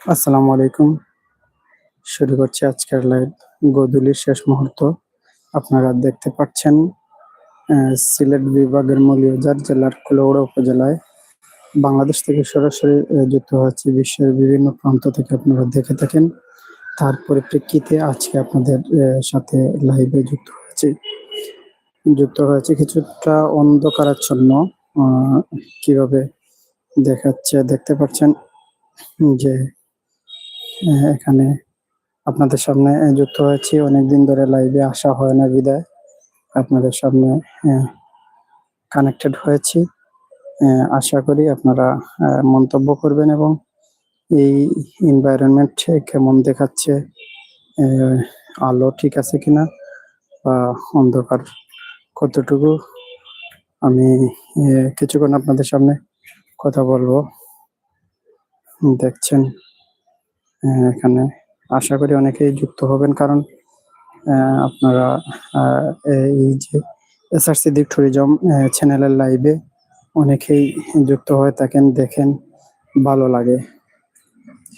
আসসালামু আলাইকুম। শুরু করছি আজকের লাইভ গোধূলির শেষ মুহূর্ত। আপনারা দেখতে পাচ্ছেন সিলেট বিভাগের মৌলভীবাজার জেলার কুলাউড়া উপজেলায় বাংলাদেশ থেকে সরাসরি যুক্ত হচ্ছে বিশ্বের বিভিন্ন প্রান্ত থেকে আপনারা দেখে থাকেন। তার পরিপ্রেক্ষিতে আজকে আপনাদের সাথে লাইভে যুক্ত হয়েছি। যুক্ত হয়েছে কিছুটা অন্ধকারাচ্ছন্ন কীভাবে দেখাচ্ছে, দেখতে পাচ্ছেন যে এখানে আপনাদের সামনে যুক্ত হয়েছি। অনেকদিন ধরে লাইভে আসা হয় না বিদায়। আপনাদের সামনে কানেক্টেড হয়েছি। আশা করি আপনারা মন্তব্য করবেন এবং এই এনভায়রনমেন্ট কেমন দেখাচ্ছে আলো ঠিক আছে কিনা বা অন্ধকার কতটুকু, আমি কিছুক্ষণ আপনাদের সামনে কথা বলব। দেখছেন। এখানে আশা করি অনেকেই যুক্ত হবেন কারণ আপনারা এই যে এসআরসি দিক ট্যুরিজম চ্যানেলের লাইভে অনেকেই যুক্ত হয়ে থাকেন দেখেন ভালো লাগে।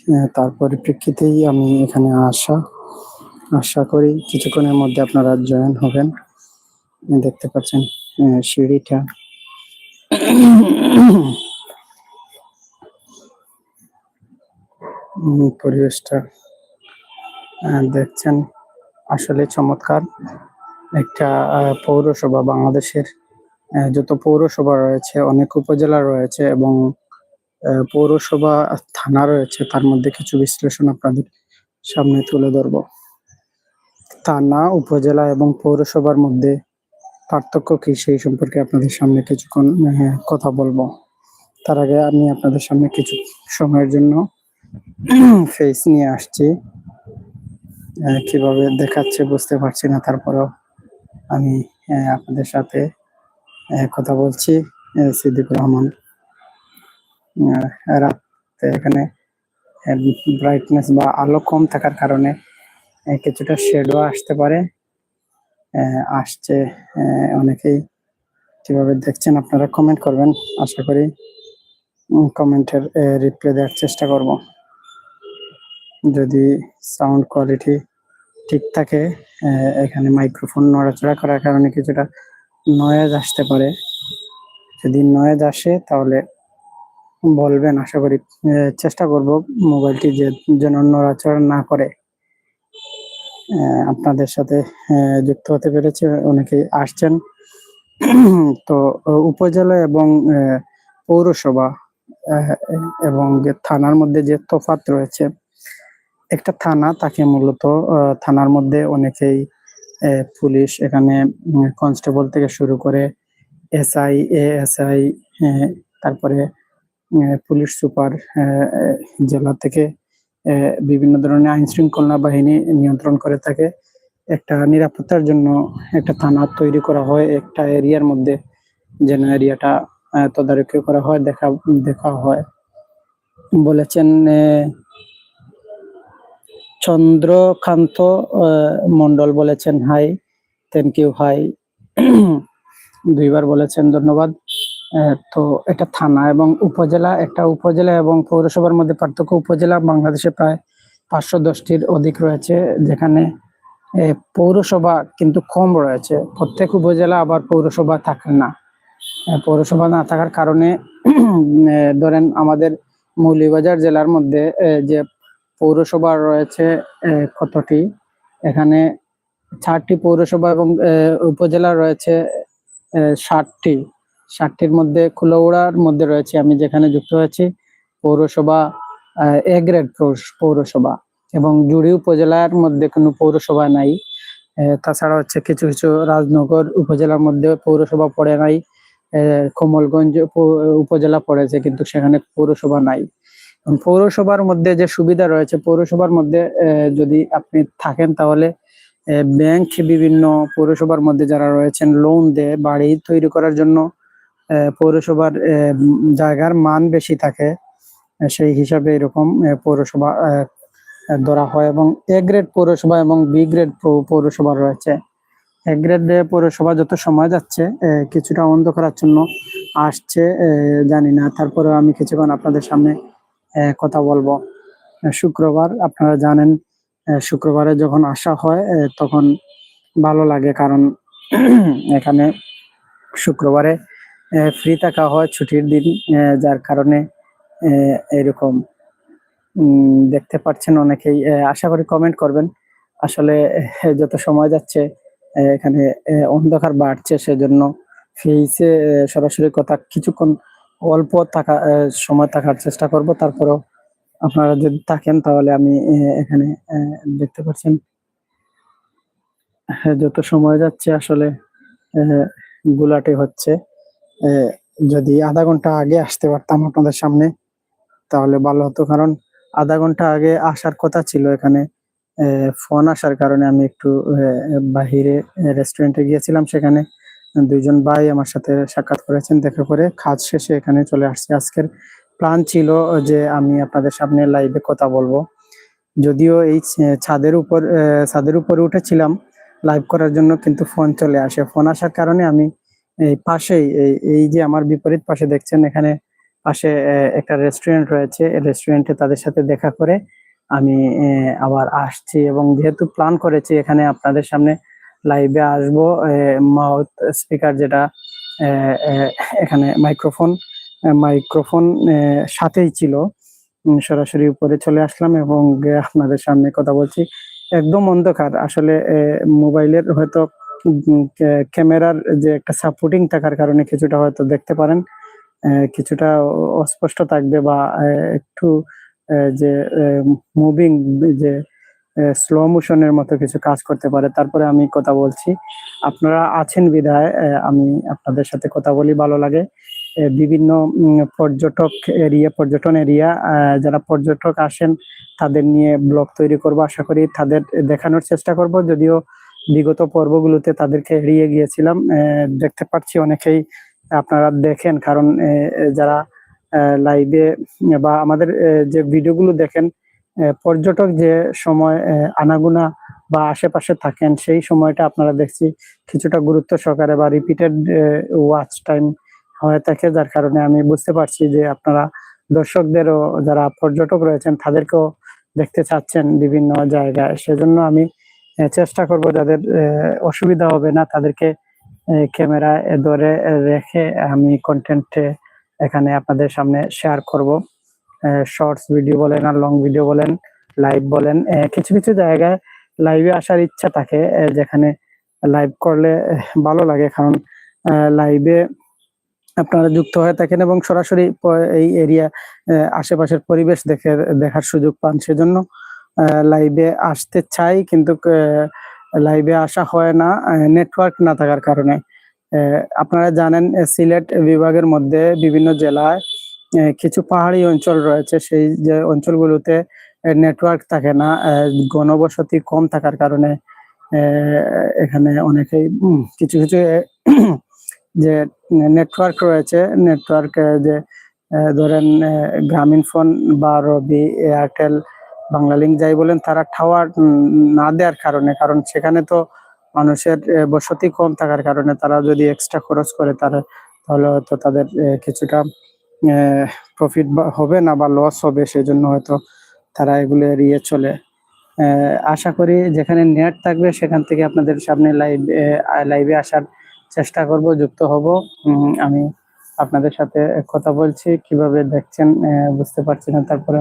আহ, তার পরিপ্রেক্ষিতেই আমি এখানে আসা আশা করি কিছুক্ষণের মধ্যে আপনারা জয়েন হবেন। দেখতে পাচ্ছেন সিঁড়িটা। পরিবেশটা দেখছেন। আসলে চমৎকার একটা পৌরসভা বাংলাদেশের যত পৌরসভা রয়েছে, অনেক উপজেলা রয়েছে এবং পৌরসভা থানা রয়েছে, তার মধ্যে কিছু বিশ্লেষণ আপনাদের সামনে তুলে ধরব। থানা, উপজেলা এবং পৌরসভার মধ্যে পার্থক্য কি সেই সম্পর্কে আপনাদের সামনে কিছুক্ষণ কথা বলব। তার আগে আমি আপনাদের সামনে কিছু সময়ের জন্য ফেস নিয়ে আসছি। কীভাবে দেখাচ্ছে বুঝতে পারছি না, তারপরেও আমি আপনাদের সাথে কথা বলছি। সিদ্দিকুর রহমান রাতে এখানে ব্রাইটনেস বা আলো কম থাকার কারণে কিছুটা শেডও আসতে পারে। আসছে অনেকেই। কীভাবে দেখছেন আপনারা কমেন্ট করবেন। আশা করি কমেন্টের রিপ্লাই দেওয়ার চেষ্টা করব। যদি সাউন্ড কোয়ালিটি ঠিক থাকে এখানে মাইক্রোফোন নড়াচড়া করার কারণে কিছুটা নয়েজ আসতে পারে। যদি নয়েজ আসে, তাহলে বলবেন, আশা করি চেষ্টা করব মোবাইলটি যে যেন নড়াচড়া না করে। আপনাদের সাথে যুক্ত হতে পেরেছে অনেকেই আসছেন। তো, উপজেলা এবং পৌরসভা এবং থানার মধ্যে যে তফাত রয়েছে একটা থানা, তাকে মূলত থানার মধ্যে অনেকেই পুলিশ এখানে কনস্টেবল থেকে শুরু করে এসআই, এএসআই তারপরে পুলিশ সুপার জেলা থেকে বিভিন্ন ধরনের আইন শৃঙ্খলা বাহিনী নিয়ন্ত্রণ করে থাকে। একটা নিরাপত্তার জন্য একটা থানা তৈরি করা হয়, একটা এরিয়ার মধ্যে যেন এরিয়াটা তদারকি করা হয়, দেখা দেখা হয়। বলেছেন চন্দ্রকান্ত মন্ডল বলেছেন হাই থ্যাংক ইউ হাই দুইবার বলেছেন ধন্যবাদ। তো এটা থানা এবং উপজেলা, একটা উপজেলা এবং পৌরসভার মধ্যে পার্থক্য উপজেলা, বাংলাদেশে প্রায় পাঁচশো দশটির অধিক রয়েছে, যেখানে পৌরসভা কিন্তু কম রয়েছে। প্রত্যেক উপজেলা আবার পৌরসভা থাকে না। পৌরসভা না থাকার কারণে ধরেন আমাদের মৌলভীবাজার জেলার মধ্যে যে পৌরসভা রয়েছে কতটি? এখানে চারটি পৌরসভা এবং উপজেলা রয়েছে ষাটটি। ষাটটির মধ্যে কুলাউড়ার মধ্যে রয়েছে, আমি যেখানে যুক্ত হয়েছি, পৌরসভা, এ গ্রেড পৌরসভা এবং জুড়ি উপজেলার মধ্যে কোনো পৌরসভা নাই। তাছাড়া হচ্ছে কিছু কিছু রাজনগর উপজেলার মধ্যে পৌরসভা পড়ে নাই কমলগঞ্জ উপজেলা পড়েছে, কিন্তু সেখানে পৌরসভা নাই। পৌরসভার মধ্যে যে সুবিধা রয়েছে, পৌরসভার মধ্যে যদি আপনি থাকেন তাহলে ব্যাংক বিভিন্ন পৌরসভার মধ্যে যারা রয়েছেন লোন দেয় বাড়ি তৈরি করার জন্য পৌরসভার জায়গার মান বেশি থাকে সেই হিসাবে এরকম পৌরসভা ধরা হয় এবং এ গ্রেড পৌরসভা এবং বি গ্রেড পৌরসভা রয়েছে। এ গ্রেড পৌরসভা যত সময় যাচ্ছে কিছুটা অন্ধকারাচ্ছন্ন আসছে জানি না। তারপরে আমি কিছুক্ষণ আপনাদের সামনে কথা বলব। শুক্রবার, আপনারা জানেন শুক্রবারে যখন আসা হয় তখন ভালো লাগে কারণ এখানে শুক্রবারে ফ্রি থাকা হয় ছুটির দিন যার কারণে এরকম দেখতে পাচ্ছেন অনেকেই। আশা করি কমেন্ট করবেন। আসলে যত সময় যাচ্ছে এখানে অন্ধকার বাড়ছে, সেজন্য ফেসে সরাসরি কথা কিছুক্ষণ অল্প থাকা সময় থাকার চেষ্টা করব। তারপরেও আপনারা যদি থাকেন তাহলে আমি এখানে দেখতে পাচ্ছেন। হ্যাঁ, যত সময় যাচ্ছে আসলে গুলাটি হচ্ছে। যদি আধা ঘণ্টা আগে আসতে পারতাম আপনাদের সামনে তাহলে ভালো হতো। কারণ আধা ঘণ্টা আগে আসার কথা ছিল এখানে। ফোন আসার কারণে আমি একটু বাহিরে রেস্টুরেন্টে গিয়েছিলাম সেখানে। দুইজন ভাই আমার সাথে সাক্ষাৎ করেছেন। দেখা করে কাজ শেষে এখানে চলে আসছে। আজকের প্ল্যান ছিল যে আমি আপনাদের সামনে লাইভে কথা বলব। যদিও এই ছাদের উপর ছাদের উপরে উঠেছিলাম লাইভ করার জন্য, কিন্তু ফোন চলে আসে। ফোন আসার কারণে আমি এই পাশেই, এই যে আমার বিপরীত পাশে দেখছেন, এখানে পাশে একটা রেস্টুরেন্ট রয়েছে। রেস্টুরেন্টে তাদের সাথে দেখা করে আমি আবার আসছি এবং যেহেতু প্ল্যান করেছি এখানে আপনাদের সামনে লাইভে আসব মাউথ স্পিকার যেটা এখানে মাইক্রোফোন মাইক্রোফোন সাথেই ছিল। সরাসরি উপরে চলে আসলাম এবং আপনাদের সামনে কথা বলছি। একদম অন্ধকার। আসলে মোবাইলের হয়তো ক্যামেরার যে একটা সাপোর্টিং থাকার কারণে কিছুটা হয়তো দেখতে পারেন। কিছুটা অস্পষ্ট থাকবে বা একটু যে মুভিং যে স্লো মোশনের মতো কিছু কাজ করতে পারে। তারপরে আমি কথা বলছি। আপনারা আছেন বিধায় আমি আপনাদের সাথে কথা বলি, ভালো লাগে। বিভিন্ন পর্যটক এরিয়া, পর্যটন এরিয়া যারা পর্যটক আসেন, তাদের নিয়ে ব্লগ তৈরি করব। আশা করি তাদের দেখানোর চেষ্টা করব। যদিও বিগত পর্বগুলোতে তাদেরকে এড়িয়ে গিয়েছিলাম দেখতে পাচ্ছি অনেকেই আপনারা দেখেন। কারণ যারা লাইভে বা আমাদের যে ভিডিওগুলো দেখেন পর্যটক যে সময় আনাগুনা বা আশেপাশে থাকেন, সেই সময়টা আপনারা দেখছি কিছুটা গুরুত্ব সহকারে বা রিপিটেড ওয়াচ টাইম হয়ে থাকে, যার কারণে আমি বুঝতে পারছি যে আপনারা দর্শকদেরও যারা পর্যটক রয়েছেন, তাদেরকেও দেখতে চাচ্ছেন বিভিন্ন জায়গায়। সেজন্য আমি চেষ্টা করব যাদের অসুবিধা হবে না, তাদেরকে ক্যামেরা ধরে রেখে আমি কন্টেন্টে এখানে আপনাদের সামনে শেয়ার করব। শর্টস ভিডিও বলেন আর লং ভিডিও বলেন লাইভ বলেন কিছু কিছু জায়গায় লাইভে আসার ইচ্ছা থাকে যেখানে লাইভ করলে ভালো লাগে। কারণ লাইভে আপনারা যুক্ত হয়ে থাকেন এবং সরাসরি এই এরিয়া আশেপাশের পরিবেশ দেখে, দেখার সুযোগ পান। সেজন্য লাইভে আসতে চাই, কিন্তু লাইভে আসা হয় না নেটওয়ার্ক না থাকার কারণে। আপনারা জানেন সিলেট বিভাগের মধ্যে বিভিন্ন জেলায় কিছু পাহাড়ি অঞ্চল রয়েছে, সেই যে অঞ্চলগুলোতে নেটওয়ার্ক থাকে না গণবসতি কম থাকার কারণে এখানে অনেকেই কিছু কিছু যে নেটওয়ার্ক রয়েছে নেটওয়ার্ক যে ধরেন গ্রামীণ ফোন বা রবি, এয়ারটেল, বাংলালিংক যাই বলেন, তারা টাওয়ার না দেওয়ার কারণে, কারণ সেখানে তো মানুষের বসতি কম থাকার কারণে তারা যদি এক্সট্রা খরচ করে তারা, তাহলে হয়তো তাদের কিছুটা প্রফিট হবে না বা লস হবে, সেজন্য হয়তো তারা এগুলো এড়িয়ে চলে। আশা করি যেখানে নেট থাকবে, সেখান থেকে আপনাদের সামনে লাইভ লাইভে আসার চেষ্টা করব, যুক্ত হব। আমি আপনাদের সাথে কথা বলছি, কীভাবে দেখছেন বুঝতে পারছি না, তারপরে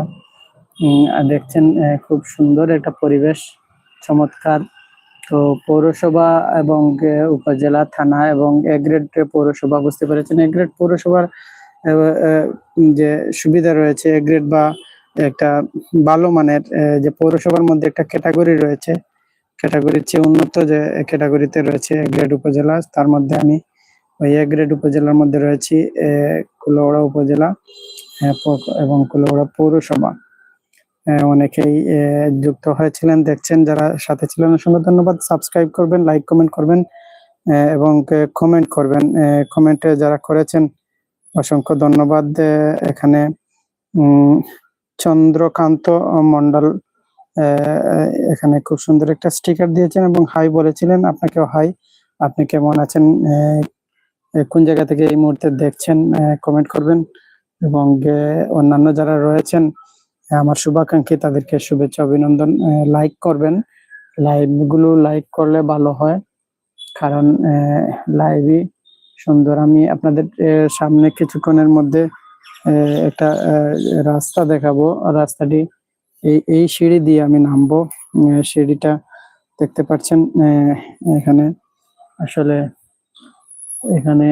দেখছেন খুব সুন্দর একটা পরিবেশ, চমৎকার। তো পৌরসভা এবং উপজেলা, থানা এবং এ গ্রেড পৌরসভা, বুঝতে পেরেছেন? এ গ্রেড পৌরসভার যে সুবিধা রয়েছে গ্রেড বা একটা ভালো মানের যে পৌরসভার মধ্যে একটা ক্যাটাগরি রয়েছে ক্যাটাগরির চেয়ে উন্নত যে ক্যাটাগরিতে রয়েছে গ্রেড উপজেলা তার মধ্যে আমি ওই এ গ্রেড উপজেলার মধ্যে রয়েছি আহ, কুলাউড়া উপজেলা এবং কুলাউড়া পৌরসভা। অনেকেই যুক্ত হয়েছিলেন দেখছেন যারা সাথে ছিলেন অসংখ্য ধন্যবাদ। সাবস্ক্রাইব করবেন লাইক কমেন্ট করবেন এবং কমেন্ট করবেন কমেন্টে যারা করেছেন অসংখ্য ধন্যবাদ এখানে চন্দ্রকান্ত মন্ডল এখানে খুব সুন্দর একটা স্টিকার দিয়েছেন এবং হাই বলেছিলেন আপনাকেও হাই আপনি কেমন আছেন? কোন জায়গা থেকে এই মুহূর্তে দেখছেন কমেন্ট করবেন এবং অন্যান্য যারা রয়েছেন আমার শুভাকাঙ্ক্ষী তাদেরকে শুভেচ্ছা, অভিনন্দন লাইক করবেন। লাইভগুলো লাইক করলে ভালো হয়, কারণ লাইভই সুন্দর। আমি আপনাদের সামনে কিছুক্ষণের মধ্যে একটা রাস্তা দেখাবো। রাস্তাটি, এই এই সিঁড়ি দিয়ে আমি নামবো। সিঁড়িটা দেখতে পাচ্ছেন এখানে আসলে এখানে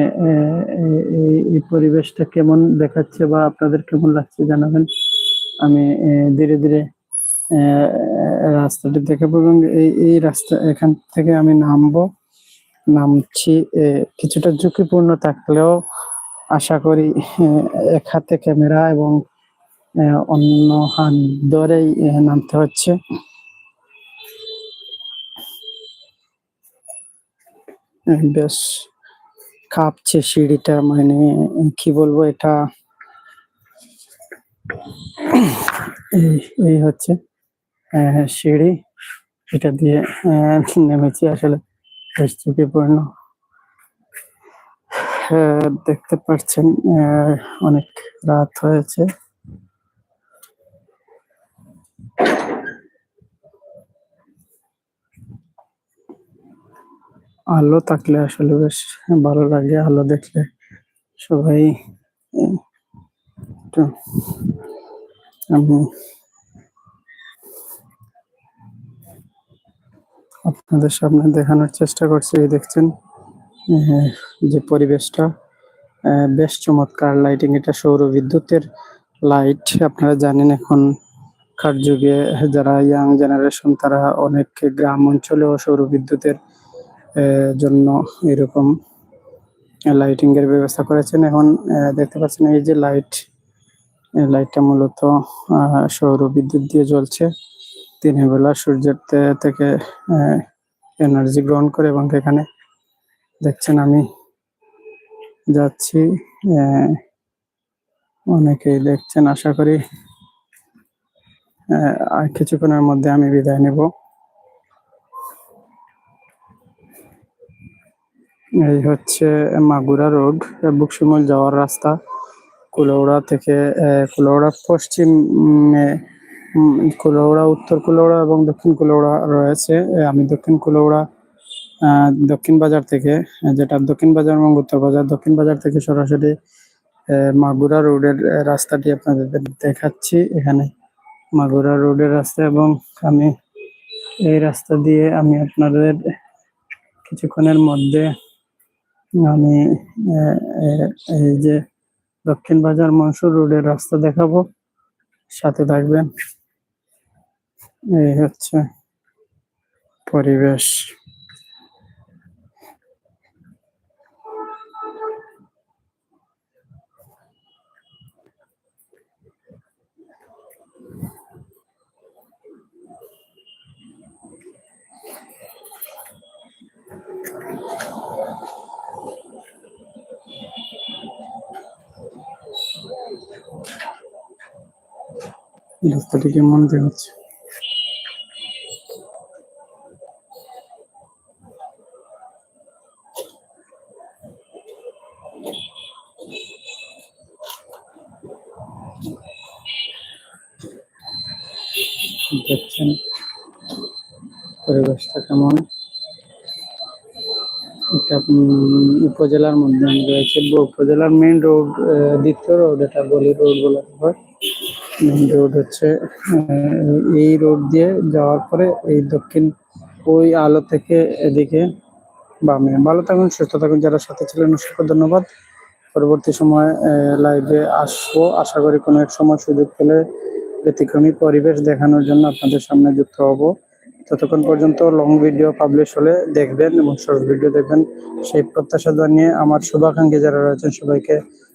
এই- পরিবেশটা কেমন দেখাচ্ছে বা আপনাদের কেমন লাগছে জানাবেন। আমি ধীরে ধীরে রাস্তাটি দেখাবো এবং এই এই রাস্তা, এখান থেকে আমি নামবো। নামছি কিছুটা ঝুঁকিপূর্ণ থাকলেও আশা করি এক হাতে ক্যামেরা এবং অন্য হাত ধরেই নামতে হচ্ছে। বেশ কাঁপছে সিঁড়িটা মানে কি বলব এটা? এই হচ্ছে সিঁড়ি। এটা দিয়ে নেমেছি আসলে। ঝুঁকিপূর্ণ দেখতে পাচ্ছেন অনেক রাত হয়েছে। আলো থাকলে আসলে বেশ ভালো লাগে, আলো দেখলে সবাই আমি আপনাদের সামনে দেখানোর চেষ্টা করছি এই দেখছেন আহ, যে পরিবেশটা বেশ চমৎকার লাইটিং এটা সৌর বিদ্যুতের লাইট আপনারা জানেন এখন কার যুগে যারা ইয়াং জেনারেশন তারা অনেক গ্রাম অঞ্চলেও সৌর বিদ্যুতের জন্য এরকম লাইটিং এর ব্যবস্থা করেছেন। এখন দেখতে পাচ্ছেন এই যে লাইট লাইটটা মূলত সৌর বিদ্যুৎ দিয়ে জ্বলছে। দিনের বেলা সূর্যের থেকে এনার্জি গ্রহণ করে এবং এখানে দেখছেন আমি যাচ্ছি অনেকেই দেখছেন, আশা করি আর কিছুক্ষণের মধ্যে আমি বিদায় নেব। এই হচ্ছে মাগুরা রোড বুকশিমল যাওয়ার রাস্তা, কুলৌড়া থেকে কুলৌড়া পশ্চিম কুলৌড়া উত্তর কুলৌড়া এবং দক্ষিণ কুলৌড়া রয়েছে। আমি দক্ষিণ কুলৌড়া দক্ষিণ বাজার থেকে যেটা দক্ষিণ বাজার এবং উত্তর বাজার। দক্ষিণ বাজার থেকে সরাসরি মাগুরা রোডের রাস্তাটি আপনাদের দেখাচ্ছি। এখানে মাগুরা রোডের রাস্তা এবং আমি এই রাস্তা দিয়ে আমি আপনাদের কিছুক্ষণের মধ্যে আমি এই যে দক্ষিণ বাজার মনসুর রোডের রাস্তা দেখাবো। সাথে থাকবেন। এই হচ্ছে পরিবেশ। রাস্তাটি কেমন দেখাচ্ছে? দেখছেন পরিবেশটা কেমন? এটা উপজেলার মধ্যে আমি রয়েছে। উপজেলার মেইন রোড দ্বিতীয় রোড এটা বলি রোড বলা হয় মেইন রোড হচ্ছে এই রোড দিয়ে যাওয়ার পরে এই দক্ষিণ ওই আলো থেকে এদিকে বামে। ভালো থাকুন, সুস্থ থাকুন। যারা সাথে ছিলেন, অসংখ্য ধন্যবাদ। পরবর্তী সময় লাইভে আসব। আশা করি কোনো এক সময় সুযোগ পেলে ব্যতিক্রমী পরিবেশ দেখানোর জন্য আপনাদের সামনে যুক্ত হব। ততক্ষণ পর্যন্ত লং ভিডিও পাবলিশ হলে দেখবেন এবং শর্ট ভিডিও দেখবেন। সেই প্রত্যাশা জানিয়ে আমার শুভাকাঙ্ক্ষী যারা রয়েছেন সবাইকে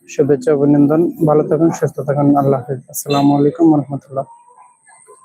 শুভেচ্ছা অভিনন্দন। ভালো থাকুন, সুস্থ থাকুন। আল্লাহ হাফিজ। আসসালামু আলাইকুম রহমতুল্লাহ।